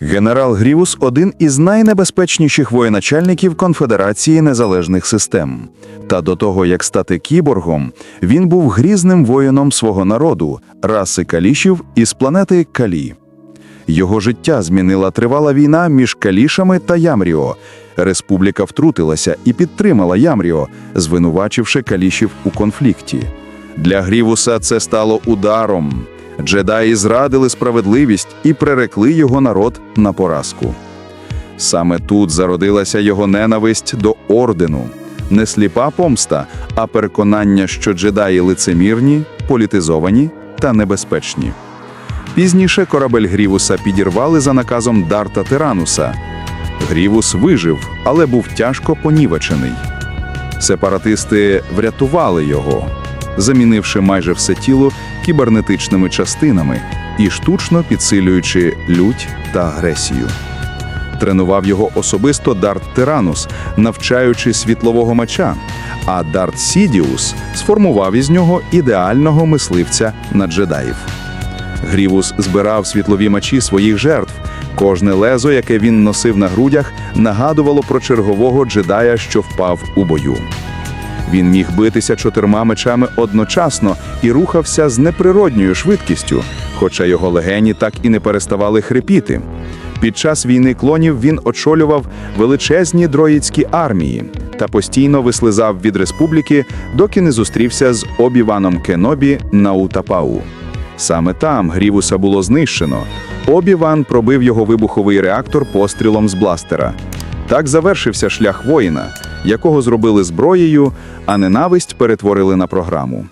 Генерал Грівус один із найнебезпечніших воєначальників Конфедерації незалежних систем. Та до того, як стати кіборгом, він був грізним воїном свого народу, раси калішів із планети Калі. Його життя змінила тривала війна між Калішами та Ямріо. Республіка втрутилася і підтримала Ямріо, звинувачивши Калішів у конфлікті. Для Грівуса це стало ударом. Джедаї зрадили справедливість і прирекли його народ на поразку. Саме тут зародилася його ненависть до ордену, не сліпа помста, а переконання, що джедаї лицемірні, політизовані та небезпечні. Пізніше корабель Грівуса підірвали за наказом Дарта Тирануса. Грівус вижив, але був тяжко понівечений. Сепаратисти врятували його, замінивши майже все тіло кібернетичними частинами і штучно підсилюючи лють та агресію. Тренував його особисто Дарт Тиранус, навчаючи світлового меча, а Дарт Сідіус сформував із нього ідеального мисливця на джедаїв. Грівус збирав світлові мечі своїх жертв. Кожне лезо, яке він носив на грудях, нагадувало про чергового джедая, що впав у бою. Він міг битися чотирма мечами одночасно і рухався з неприродньою швидкістю, хоча його легені так і не переставали хрипіти. Під час війни клонів він очолював величезні дроїдські армії та постійно вислизав від республіки, доки не зустрівся з Обіваном Кенобі на Утапау. Саме там Грівуса було знищено. Обіван пробив його вибуховий реактор пострілом з бластера. Так завершився шлях воїна, якого зробили зброєю, а ненависть перетворили на програму.